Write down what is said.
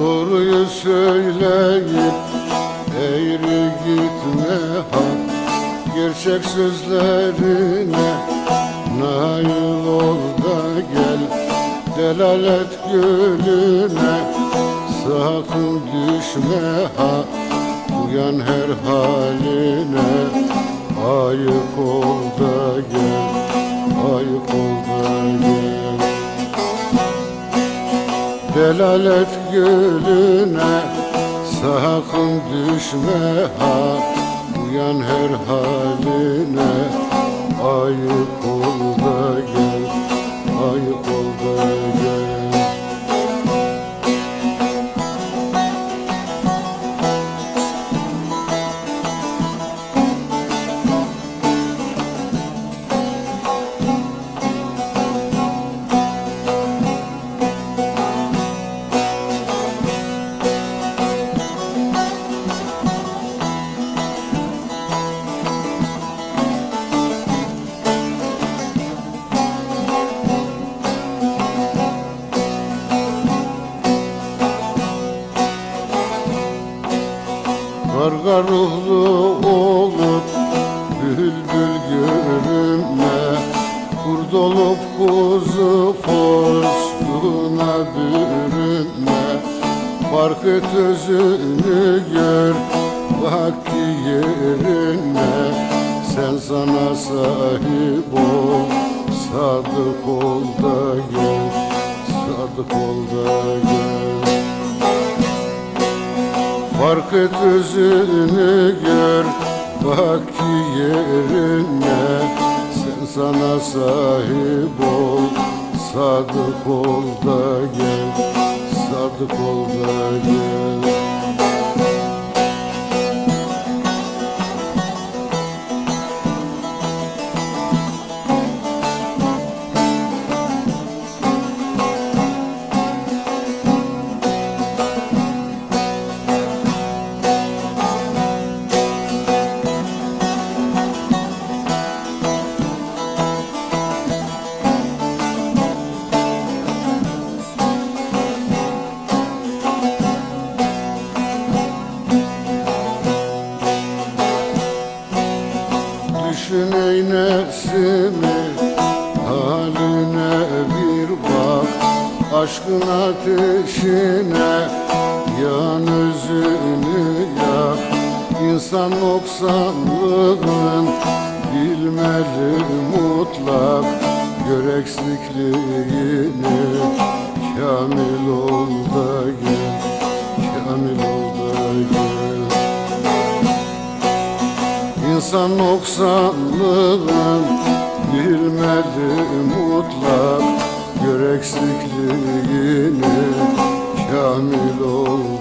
Doğruyu söyleyip eğri gitme ha. Gerçek sözlerine nail ol da gel. Delalet gölüne sakın düşme ha. Uyan her haline ayık ol da gel Ayık ol da gel Delalet gölüne sakın düşme ha Uyan her haline. Ayık ol da gel Karga ruhlu olup bülbül görünme Kurd olup kuzu postuna bürünme Fark et özünü gör bak yerine. Sen sana sahip ol sadık ol da gel Sadık ol da gel Fark et özünü gör Bak ki yerine. Sen sana sahip ol Sadık ol da gel Sadık ol da gel Aşkın ateşine Yan özünü yak İnsan noksanlığın Bilmeli mutlak. Gör eksikliğini Kamil ol da gel Kamil ol da gel. İnsan noksanlığın bilmeli mutlak Gör eksikliğini kamil ol